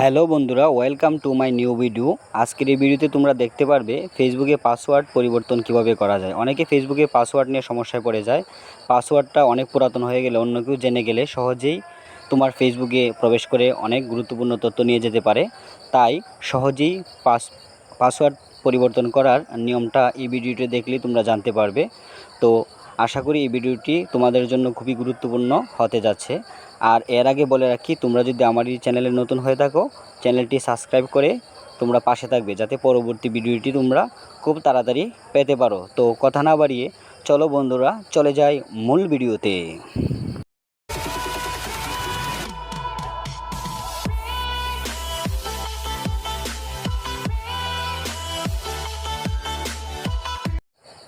Hello বন্ধুরা, welcome to my new video. আজকের এই ভিডিওতে তোমরা দেখতে পারবে ফেসবুকে পাসওয়ার্ড পরিবর্তন কীভাবে করা যায়। অনেকে ফেসবুকে পাসওয়ার্ড নিয়ে সমস্যায় পড়ে যায়। পাসওয়ার্ডটা অনেক পুরাতন হয়ে গেলে অন্য কেউ জেনে গেলে সহজেই তোমার ফেসবুকে প্রবেশ করে অনেক গুরুত্বপূর্ণ তথ্য নিয়ে যেতে পারে। তাই সহজেই পাস, পাসওয়ার্ড পরিবর্তন করার নিয়মটা এই ভিডিওটি দেখলেই তোমরা জানতে পারবে। তো আশা করি এই ভিডিওটি তোমাদের জন্য খুবই গুরুত্বপূর্ণ হতে যাচ্ছে। আর এর আগে বলে রাখি, তোমরা যদি আমার এই চ্যানেলে নতুন হয়ে থাকো, চ্যানেলটি সাবস্ক্রাইব করে তোমরা পাশে থাকবে, যাতে পরবর্তী ভিডিওটি তোমরা খুব তাড়াতাড়ি পেতে পারো। তো কথা না বাড়িয়ে, চলো বন্ধুরা, চলে যাই মূল ভিডিওতে।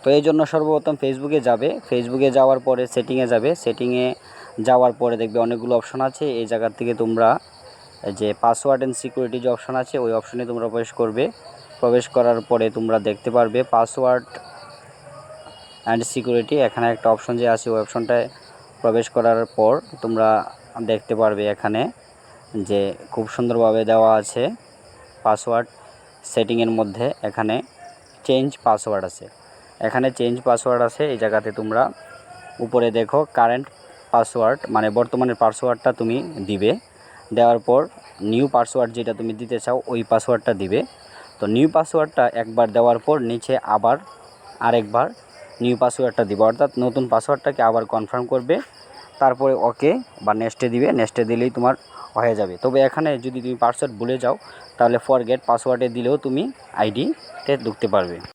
তো এই জন্য সর্বপ্রথম ফেসবুকে যাবে। ফেসবুকে যাওয়ার পরে সেটিংয়ে যাবে। সেটিংয়ে যাওয়ার পরে দেখবে অনেকগুলো অপশন আছে। এই জায়গা থেকে তোমরা যে পাসওয়ার্ড অ্যান্ড সিকিউরিটি যে অপশন আছে, ওই অপশনে তোমরা প্রবেশ করবে। প্রবেশ করার পরে তোমরা দেখতে পারবে পাসওয়ার্ড অ্যান্ড সিকিউরিটি এখানে একটা অপশন যে আছে, ওই অপশনটায় প্রবেশ করার পর তোমরা দেখতে পারবে এখানে যে খুব সুন্দরভাবে দেওয়া আছে পাসওয়ার্ড সেটিংয়ের মধ্যে। এখানে চেঞ্জ পাসওয়ার্ড আছে। এখানে চেঞ্জ পাসওয়ার্ড আছে, এই জায়গাতে তোমরা উপরে দেখো কারেন্ট পাসওয়ার্ড মানে বর্তমানের পাসওয়ার্ডটা তুমি দিবে। দেওয়ার পর নিউ পাসওয়ার্ড যেটা তুমি দিতে চাও, ওই পাসওয়ার্ডটা দিবে। তো নিউ পাসওয়ার্ডটা একবার দেওয়ার পর নিচে আবার আরেকবার নিউ পাসওয়ার্ডটা দিবে। অর্থাৎ নতুন পাসওয়ার্ডটাকে আবার কনফার্ম করবে। তারপরে ওকে বা নেক্সটে দিবে। নেক্সটে দিলেই তোমার হয়ে যাবে। তবে এখানে যদি তুমি পাসওয়ার্ড ভুলে যাও, তাহলে ফরগেট পাসওয়ার্ডে দিলেও তুমি আইডিতে ঢুকতে পারবে।